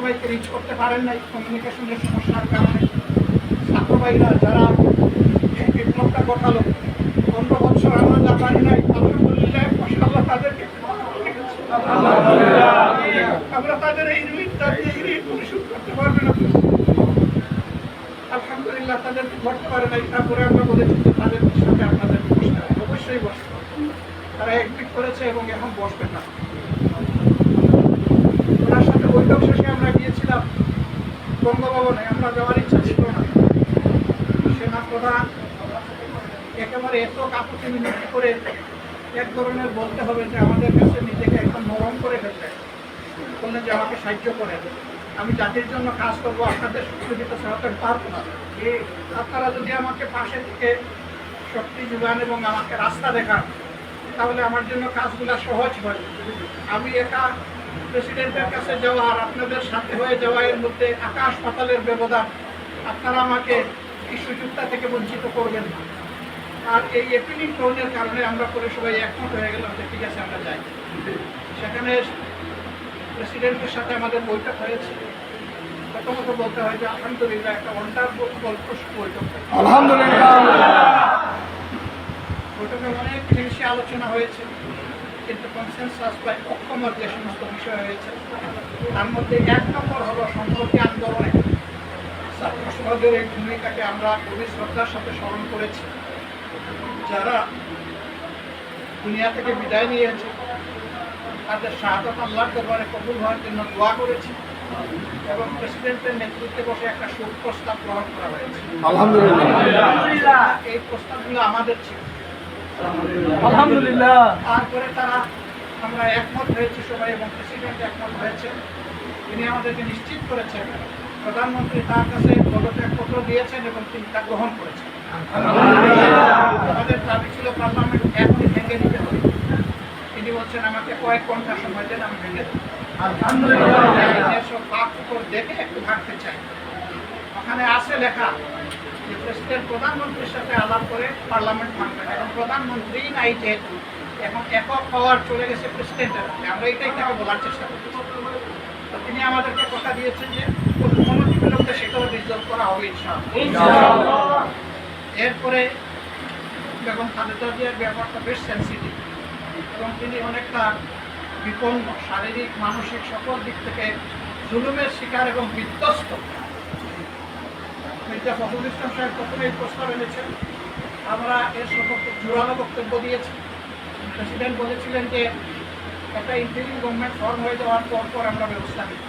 সবাইকে রিচ করতে পারেন নাই কমিউনিকেশনের সমস্যার কারণে। ছাত্র ভাইরা যারা এই বিপ্লবটা ঘটালো, পনেরো বছর আমরা যা পারি নাই, আলহামদুলিল্লাহ মাসাল্লাহ তাদেরকে আমরা তাদের এই ঋণ পরিশোধ করতে পারবে না। আলহামদুলিল্লাহ পারে নাই, তারপরে আমরা বলেছি যে তাদের আপনাদের অবশ্যই বসতে তারা একমিট করেছে এবং এখন বসবে না। ওনার সাথে বৈঠক শেষে আমরা গিয়েছিলাম বঙ্গভবনে আমরা যাওয়ার ইচ্ছা ছিল না। সেনা প্রধান একেবারে এত কাকুতি মিনতি করে এক ধরনের বলতে হবে যে আমাদের কাছে নিজেকে একদম নরম করে ফেলতে বললেন যে আমাকে সাহায্য করেন আমি জাতির জন্য কাজ করব, আপনাদের সুযোগিত সহায়তা পারব না। আপনারা যদি আমাকে পাশে থেকে শক্তি যোগান এবং আমাকে রাস্তা দেখান, তাহলে আমার জন্য কাজগুলো সহজ হয়। আমি একা প্রেসিডেন্টের কাছে যাওয়া আর আপনাদের সাথে হয়ে যাওয়া এর মধ্যে আকাশ পাতালের ব্যবধান আপনারা আমাকে এই সুযোগটা থেকে বঞ্চিত করবেন না। আর এই এপিলিং টোনের কারণে আমরা পরে সবাই একমত হয়ে গেলাম যে ঠিক আছে আমরা যাই। সেখানে প্রেসিডেন্টের সাথে আমাদের বৈঠক হয়েছে। প্রথমত বলতে হয় যে আলহামদুলিল্লাহ একটা অন্টারফুল বৈঠক হয়েছে। বৈঠকে অনেক জিনিসে আলোচনা হয়েছে। কিন্তু কনসেনসাস বা ঐক্যমত যে সমস্ত বিষয় হয়েছে। তার মধ্যে এক নম্বর হলো সম্প্রতি আন্দোলনে ছাত্র সমাজের এই ভূমিকাকে আমরা খুবই শ্রদ্ধার সাথে স্মরণ করেছি। যারা দুনিয়া থেকে বিদায় নিয়েছে তাদের শাহাদত আল্লাহর দরবারে কবুল হওয়ার জন্য দোয়া করেছি এবং প্রেসিডেন্টের নেতৃত্বে বসে একটা শোক প্রস্তাব গ্রহণ করা হয়েছে। আলহামদুলিল্লাহ। এই প্রস্তাবগুলো আমাদের ছিল। আলহামদুলিল্লাহ। তারপরে তারা আমরা একমত হয়েছি সবাই এবং প্রেসিডেন্ট একমত তিনি আমাদেরকে নিশ্চিত করেছেন। প্রধানমন্ত্রী তার কাছে পদত্যাগপত্র দিয়েছেন এবং তিনি তা গ্রহণ করেছেন। আমাদের দাবি ছিল পার্লামেন্ট এখনই ভেঙে দিতে হবে। তিনি বলছেন আমাকে কয়েক ঘণ্টা সময় দেন আমি ভেঙে দেবো। আইনের সব পাক উপর দেখে একটু ভাবতে চাই। ওখানে আছে লেখা প্রেসিডেন্ট প্রধানমন্ত্রীর সাথে আলাপ করে পার্লামেন্ট ভাঙবে না। এখন প্রধানমন্ত্রী নাই যেহেতু এখন একক পাওয়ার চলে গেছে প্রেসিডেন্টের হাতে। আমরা এটাই তাকে বলার চেষ্টা করছি। তো তিনি আমাদেরকে কথা দিয়েছেন যে মনোযোগের সেটাও রিজলভ করা হবে ইনশাআল্লাহ। এরপরে বেগম খালেদা জিয়ার ব্যাপারটা বেশ সেন্সিটিভ এবং তিনি অনেকটা বিপন্ন শারীরিক মানসিক সকল দিক থেকে জুলুমের শিকার এবং বিধ্বস্ত। মির্জা ফখরুল ইসলাম সাহেব প্রথমে এই প্রস্তাব এনেছেন। আমরা এর সপক্ষে জোরালো বক্তব্য দিয়েছি। প্রেসিডেন্ট বলেছিলেন যে, একটা ইন্টারিম গভর্নমেন্ট ফর্ম হয়ে যাওয়ার পর পর আমরা ব্যবস্থা নিই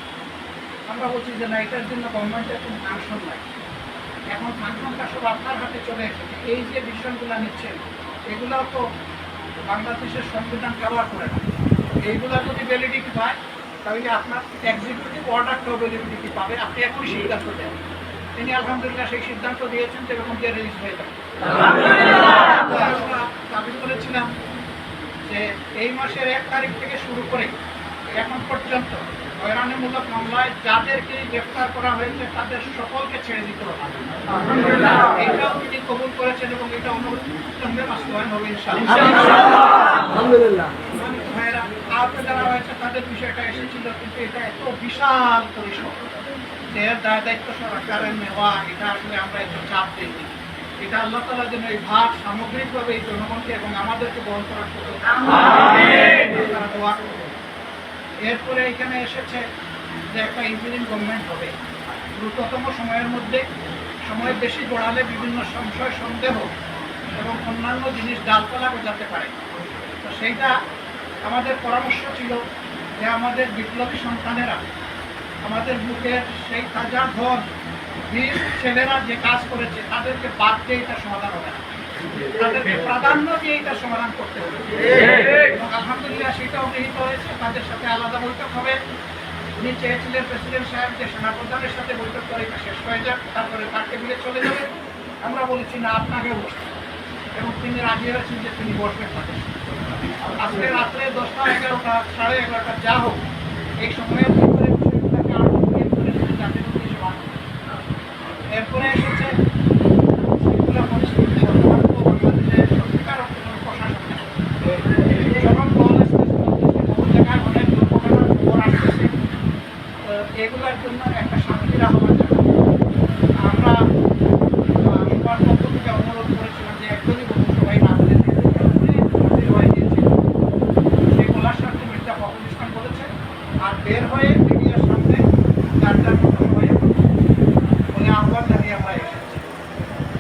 আমরা বলছি যে, না, এটার জন্য গভর্নমেন্টের কোনো ফাংশন নাই। এখন ফাংশনটা সব আপনার হাতে চলে এসেছে। এই যে ডিসিশনগুলো নিচ্ছেন এগুলো তো বাংলাদেশের সংবিধান কাভার করে না। এইগুলো যদি ভ্যালিডিটি পায়, তাহলে আপনার এক্সিকিউটিভ অর্ডারটাও ভ্যালিডিটি পাবে। আপনি এখনই সিদ্ধান্ত দেন তিনি আলহামদুলিল্লাহ সেই সিদ্ধান্ত দিয়েছেন যেরকম দিয়ে রিলিজ হয়ে যাবে। দাবি করেছিলাম যে এই মাসের এক তারিখ থেকে শুরু করে এখন পর্যন্ত হয়রানিমূলক মামলায় যাদেরকে গ্রেফতার করা হয়েছে তাদের সকলকে ছেড়ে দিতে হবে। এটাও তিনি কবুল করেছেন এবং এটা অনুসন্ধানে বাস্তবায়ন হবে ইনশাআল্লাহ। আলহামদুলিল্লাহ। ভাইয়েরা, আহত যারা হয়েছে তাদের বিষয়টা এসেছিল কিন্তু এটা এত বিশাল পরিসর যে এর দায় দায়িত্ব সরকারের নেওয়া, এটা আসলে আমরা একটু চাপ দিইনি এটা আল্লাহ তালা যেন এই ভাগ সামগ্রিকভাবে এই জনগণকে এবং আমাদেরকে বহন করার দোয়া এরপরে এখানে এসেছে যে একটা ইঞ্জিনিয়ারিং গভর্নমেন্ট হবে। দ্রুততম সময়ের মধ্যে সময় বেশি গড়ালে বিভিন্ন সংশয়, সন্দেহ এবং অন্যান্য জিনিস ডালপালা বোঝাতে পারে। তো সেইটা আমাদের পরামর্শ ছিল যে আমাদের বিপ্লবী সন্তানেরা আমাদের বুকের সেই তাজা ধন বীর ছেলেরা যে কাজ করেছে, তাদেরকে বাদ দিয়ে এটা সমাধান হবে তাদেরকে প্রাধান্য দিয়ে এটা সমাধান করতে হবে। এবং আলহামদুলিল্লাহ সেটাও গৃহীত হয়েছে। তাদের সাথে আলাদা বৈঠক হবে। উনি চেয়েছিলেন প্রেসিডেন্ট সাহেব যে সেনাপ্রধানের সাথে বৈঠক করে এটা শেষ হয়ে যাক, তারপরে তার টেবিলে চলে যাবে। আমরা বলেছি, না, আপনাকে বসতে এবং তিনি রাজি হয়েছেন যে তিনি বসবেন তাদের। আজকে রাত্রে দশটা, এগারোটা, সাড়ে এগারোটা, যা হোক, এই সময়ের ভিতরে বিষয়টাকে আরও গভীর করে তিনি জাতির উদ্দেশ্যে বার্তা দেন। এরপরে এসেছে সেগুলো পরিস্থিতি সরকার ও বাংলাদেশের সত্যিকার অর্থে কোনো প্রশাসন নেই। যখন দল আসতেছে, বহু জায়গায় অনেক দুর্ঘটনার খবর আসতেছে। আহ, এগুলোর জন্য একটা শান্তির আহ্বান জানাব। আমরা আহ, সবার পক্ষ থেকে অনুরোধ করেছিলাম যে একজনই বলুন সবাই না বলে হাজির হয়ে গিয়েছিল সেই বলার সাথে মির্জা ফখরুল ইসলাম বলেছে আর বের হয়ে মিডিয়ার সামনে যার যার মতো সবাই বলে আহ্বান জানিয়ে আমরা এসেছি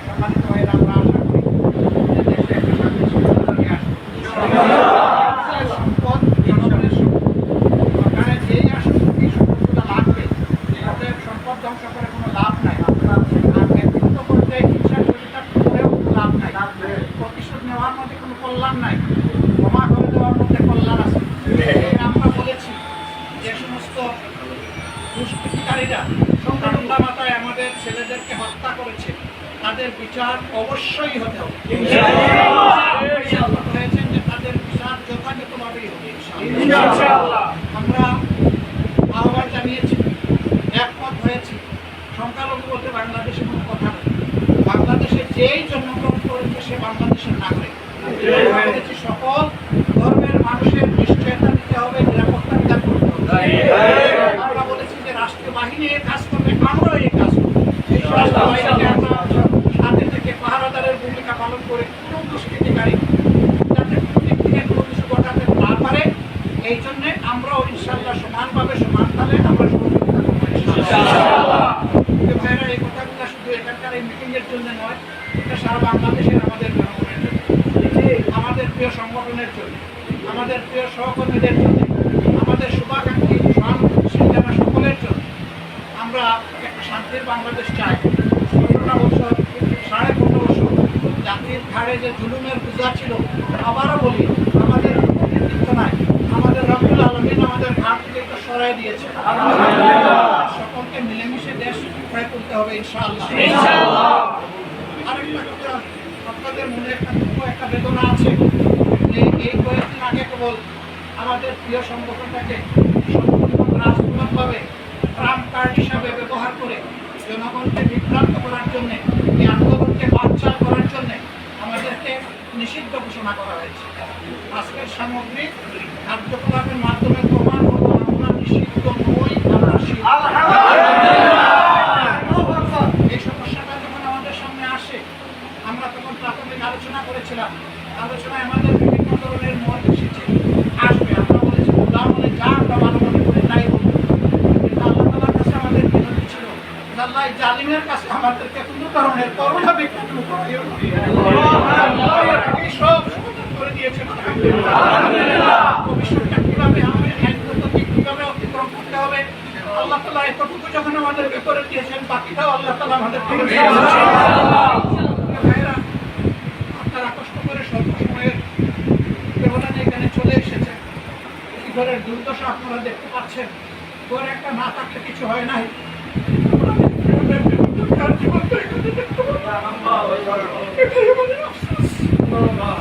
সম্মানিত ভাইয়েরা আমরা আশা করি যে দেশে একটা শান্তি শৃঙ্খলা নিয়ে আসবে সম্পদ জনগণের সম্পদ সরকারের যেই আসুক এই সম্পদগুলো লাগবে তাদের সম্পদ ধ্বংস করে কোনো লাভ নাই আর ব্যক্তিগত পর্যায়ে হিংসা চরিতার করেও কোনো লাভ নাই নেওয়ার মধ্যে কোনো কল্যাণ নাই। ক্ষমা করে দেওয়ার মধ্যে কল্যাণ আছে। আমরা বলেছি যে সমস্ত দুষ্কৃতিকারীরা সংখ্যালঘা মাতায় আমাদের ছেলেদেরকে হত্যা করেছে। তাদের বিচার অবশ্যই হতে হবে। হয়েছেন যে তাদের বিচার যথাযথভাবেই হবে আমরা আহ্বান জানিয়েছি একমত হয়েছি। সংখ্যালঘু বলতে বাংলাদেশে কোনো কথা নেই বাংলাদেশে যেই জন্মগ্রহণ করেছে সে বাংলাদেশের নাগরিক। আমরা সকল ধর্মের মানুষের নিশ্চয়তা দিতে হবে, নিরাপত্তা আমরা বলেছি যে রাষ্ট্রীয় বাহিনী কাজ করবে, আমরাও এই কাজ করব। রাষ্ট্রীয় বাহিনীকে থেকে পাহারাদারের ভূমিকা পালন করে কোনো দুষ্কৃতিকারী যাতে ঘটাতে না পারে, এই জন্যে আমরাও ইনশাল্লাহ সমানভাবে সমান তালে আমরা সহযোগিতা করব ইনশাআল্লাহ। যে ভাইরা এই কথাগুলো শুধু এখানকার এই মিটিং এর জন্য নয় এটা সারা বাংলাদেশের আমাদের জনগণের জন্য। আমাদের প্রিয় সংগঠনের জন্য। আমাদের প্রিয় সহকর্মীদের জন্য। আমাদের শুভাকাঙ্ক্ষী সন্তানা সকলের জন্য। আমরা একটা শান্তির বাংলাদেশ চাই। পনেরোটা বছর, সাড়ে পনেরো বছর জাতির ঘাড়ে যে জুলুমের পূজা ছিল, আবারও বলি, আমাদের নাই। আমাদের রব্বুল আলমিন আমাদের ঘাট থেকে সরাই দিয়েছে। সকলকে মিলেমিশে দেশ তুলতে হবে ইনশাআল্লাহ আরেকটা কথা আপনাদের মনে একটা দুঃখ একটা বেদনা আছে যে এই কয়েকদিন আগে কেবল আমাদের প্রিয় সংগঠনটাকে সম্পূর্ণ ট্রাম্প কার্ড হিসাবে ব্যবহার করে জনগণকে বিভ্রান্ত করার জন্যে, এই আন্দোলনকে বাচ্চার করার জন্যে আমাদেরকে নিষিদ্ধ ঘোষণা করা হয়েছে। আজকের সামগ্রিক কার্যকলাপের মাধ্যমে প্রমাণ হলো আমরা নিষিদ্ধ নই আমরা এই সমস্যাটা যখন আমাদের সামনে আসে আমরা তখন প্রাথমিক আলোচনা করেছিলাম আলোচনায় আমাদের বিভিন্ন ধরনের মত এসেছে আসবে আমরা বলেছি খোলা বলে যা আমরা ভালো মনে করে তাই বলব কিন্তু আল্লাহ তালার কাছে আমাদের বিনতি ছিল যে আল্লাহ এই জালিমের কাছে আমাদেরকে কোনো ধরনের করোনা সব করে দিয়েছেন। ভবিষ্যৎটা কীভাবে হবে আইনগত কীভাবে অতিক্রম করতে হবে, আল্লাহ তালা যখন আমাদেরকে করে দিয়েছেন, বাকিটাও আল্লাহ আমাদের আপনারা করে স্বল্প সময়ের ব্যবধানে এখানে চলে এসেছেন। এই ঘরের দুর্দশা আপনারা দেখতে পাচ্ছেন। ঘর একটা না থাকলে কিছু হয় নাই। Mama.